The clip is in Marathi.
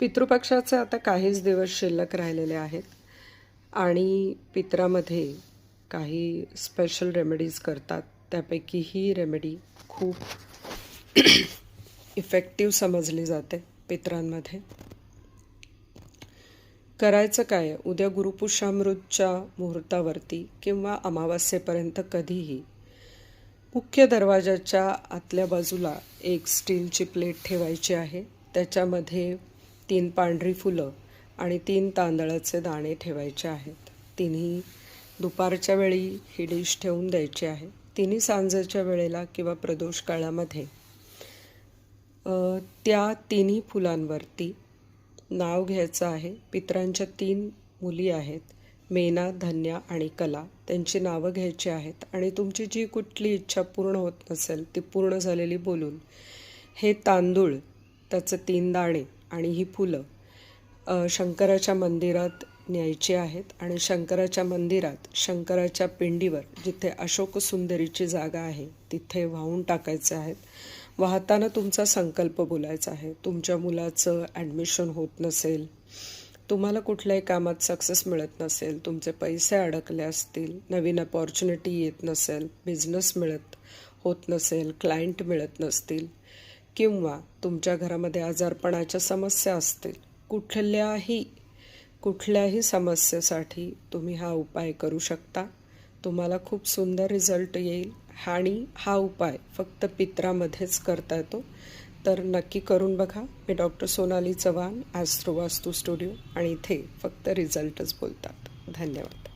पितृपक्षाचे आता काहीच दिवस शिल्लक राहिलेले आहेत. आणि पित्रामध्ये काही स्पेशल रेमेडीज करतात. त्यापैकी ही रेमेडी खूप इफेक्टिव्ह समजली जाते पित्रांमध्ये. करायचं काय? उद्या गुरुपुषामृतच्या मुहूर्तावरती किंवा अमावास्येपर्यंत कधीही मुख्य दरवाजाच्या आतल्या बाजूला एक स्टीलची प्लेट ठेवायची आहे. त्याच्यामध्ये तीन पांढरी फुलं आणि तीन तांदळाचे दाणे ठेवायचे आहेत. तिन्ही दुपारच्या वेळी ही डिश ठेवून द्यायची आहे. तिन्ही सांजेच्या वेळेला किंवा प्रदोष काळामध्ये त्या तिन्ही फुलांवरती नाव घ्यायचं आहे. पित्रांच्या तीन मुली आहेत मेना धन्या आणि कला. त्यांची नावं घ्यायची आहेत आणि तुमची जी कुठली इच्छा पूर्ण होत नसेल ती पूर्ण झालेली बोलून हे तांदूळ त्याचे तीन दाणे आणि ही फुलं शंकराच्या मंदिरात न्यायची आहेत आणि शंकराच्या मंदिरात शंकराच्या पिंडीवर जिथे अशोक सुंदरीची जागा आहे तिथे वाहून टाकायचे आहेत. वाहताना तुमचा संकल्प बोलायचा आहे. तुमच्या मुलाचं ॲडमिशन होत नसेल तुम्हाला कुठल्याही कामात सक्सेस मिळत नसेल तुमचे पैसे अडकले असतील नवीन अपॉर्च्युनिटी येत नसेल बिझनेस मिळत होत नसेल क्लायंट मिळत नसतील किंवा तुमच्या घरामध्ये आजारपणाच्या समस्या असतील कुठल्याही कुठल्याही समस्येसाठी तुम्ही हा उपाय करू शकता. तुम्हाला खूप सुंदर रिझल्ट येईल आणि हा उपाय फक्त पित्रामध्येच करता येतो. तर नक्की करून बघा. मी डॉक्टर सोनाली चव्हाण ॲस्ट्रोवास्तू स्टुडिओ आणि इथे फक्त रिझल्टच बोलतात. धन्यवाद.